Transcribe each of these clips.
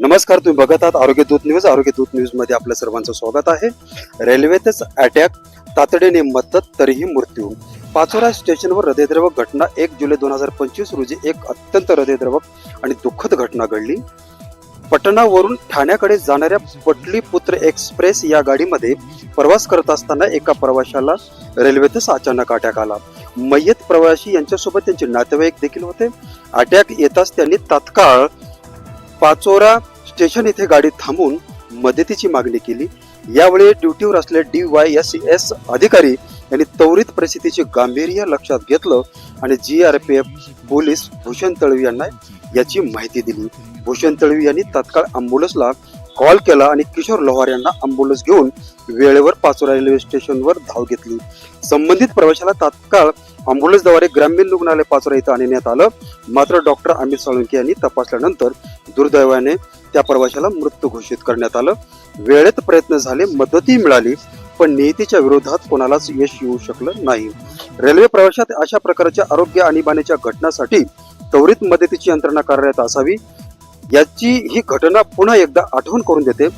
नमस्कार तुम्ही बघत आहात आरोग्य दूत न्यूज. आरोग्य दूत न्यूजमध्ये आपलं सर्वांचं स्वागत आहे. रेल्वेतच अटॅक तातडीने मदत तरीही मृत्यू. पाचोरा स्टेशनवर हृदयद्रवक घटना. एक जुलै दोन हजार पंचवीस रोजी एक अत्यंत हृदयद्रवक आणि दुःखद घटना घडली. पटणावरून ठाण्याकडे जाणाऱ्या पटलीपुत्र एक्सप्रेस या गाडीमध्ये प्रवास करत असताना एका प्रवाशाला रेल्वेतच अचानक अटॅक आला. मय्यत प्रवासी यांच्यासोबत त्यांचे नातेवाईक देखील होते. अटॅक येताच त्यांनी तात्काळ पाचोरा स्टेशन येथे गाडी थांबून मदतीची मागणी केली. यावेळी ड्युटीवर असलेले डी वाय एस एस अधिकारी यांनी त्वरित परिस्थितीचे गांभीर्य लक्षात घेतलं आणि G R P F police Bhushan Talvi यांना याची माहिती दिली. भूषण तळवी यांनी तात्काळ अँब्युलन्सला कॉल केला आणि किशोर लोहार यांना अँब्युलन्स घेऊन वेळेवर पाचोरा रेल्वे स्टेशनवर धाव घेतली. संबंधित प्रवाशाला तात्काळ अँब्युलन्सद्वारे ग्रामीण रुग्णालय पाचोरा इथं आणण्यात आलं. मात्र डॉक्टर अमित साळुंके यांनी तपासल्यानंतर दुर्दैवाने त्या प्रवाशाला मृत्यू घोषित करण्यात आलं. वेळेत प्रयत्न झाले मदतही मिळाली पण नियतीच्या विरोधात कोणालाच यश येऊ शकलं नाही. रेल्वे प्रवाशात अशा प्रकारच्या आरोग्य आणीबाणीच्या घटनासाठी त्वरित मदतीची यंत्रणा कार्यरत असावी याची ही घटना पुन्हा एकदा आठवण करून देते.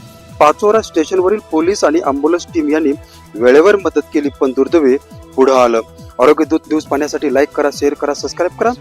पाचोरा स्टेशनवरील पोलीस आणि अँब्युलन्स टीम यांनी वेळेवर मदत केली पण दुर्दैवी पुढे आलं. आरोग्य दूत न्यूज पाहण्यासाठी लाईक करा शेअर करा सबस्क्राईब करा.